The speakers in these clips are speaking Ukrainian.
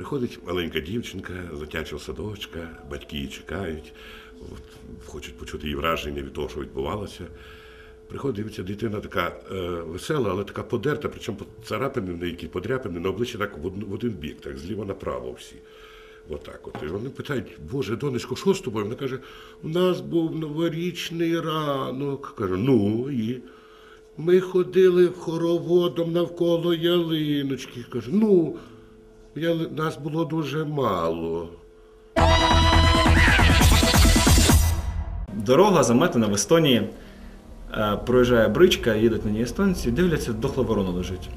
Приходить маленька дівчинка з садочка, батьки її чекають, от, хочуть почути її враження від того, що відбувалося. Приходить, дивиться, дитина така е, весела, але така подерта, причому царапини, на які подряпини на обличчі так в, один- в один бік, так зліва направо всі. Отак от. І вони питають, Боже, донечко, що з тобою? Вона каже, у нас був новорічний ранок. Каже, ну і. Ми ходили хороводом навколо ялиночки. Каже, ну, яли... нас було дуже мало. Дорога заметена в Естонії. Е, Проїжджає бричка, їдуть на ній естонці, дивляться, дохла ворона лежить.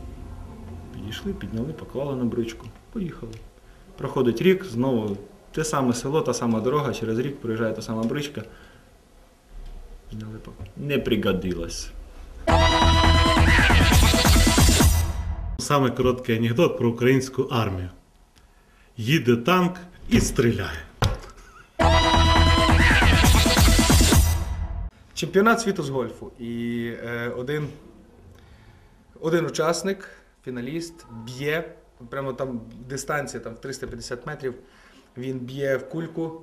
Підійшли, підняли, поклали на бричку, поїхали. Проходить рік, знову те саме село, та сама дорога, через рік проїжджає та сама бричка. Підняли, поклали. Не пригодилось. Саме короткий анекдот про українську армію. Їде танк і стріляє. Чемпіонат світу з гольфу. І е, один, один учасник, фіналіст, б'є, прямо там дистанція там, в 350 метрів. Він б'є в кульку,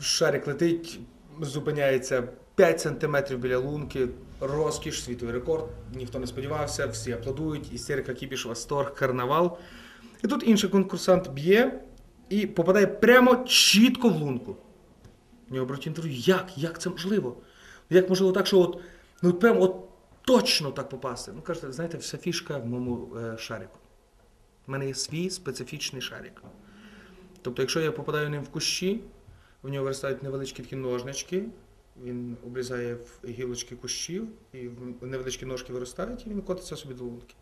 шарик летить, зупиняється 5 сантиметрів біля лунки, розкіш, світовий рекорд. Ніхто не сподівався, всі аплодують, істерика, кіпіш, восторг, карнавал. І тут інший конкурсант б'є і попадає прямо чітко в лунку. Нього беруть інтерв'ю, як? Як це можливо? Як можливо так, що от, ну прямо от точно так попасти? Ну кажете, знаєте, вся фішка в моєму е, шарику. У мене є свій специфічний шарик. Тобто, якщо я попадаю ним в кущі, в нього виростають невеличкі такі ножнички, він обрізає гілочки кущів, і невеличкі ножки виростають, і він котиться собі до лунки.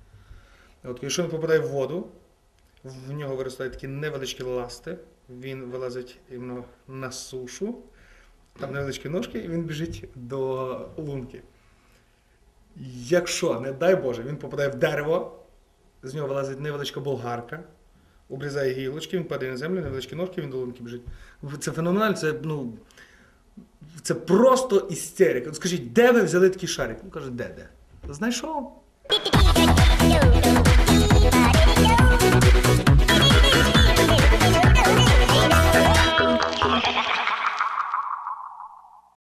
От, якщо він попадає в воду, в нього виростають такі невеличкі ласти, він вилазить іменно на сушу, там невеличкі ножки, і він біжить до лунки. Якщо, не дай Боже, він попадає в дерево, з нього вилазить невеличка болгарка, обрізає гілочки, він падає на землю, невеличкі ножки, він до лунки біжить. Це феноменально, це, ну, це просто істерика. Скажіть, де ви взяли такий шарик? Він каже, де, де? Знайшов.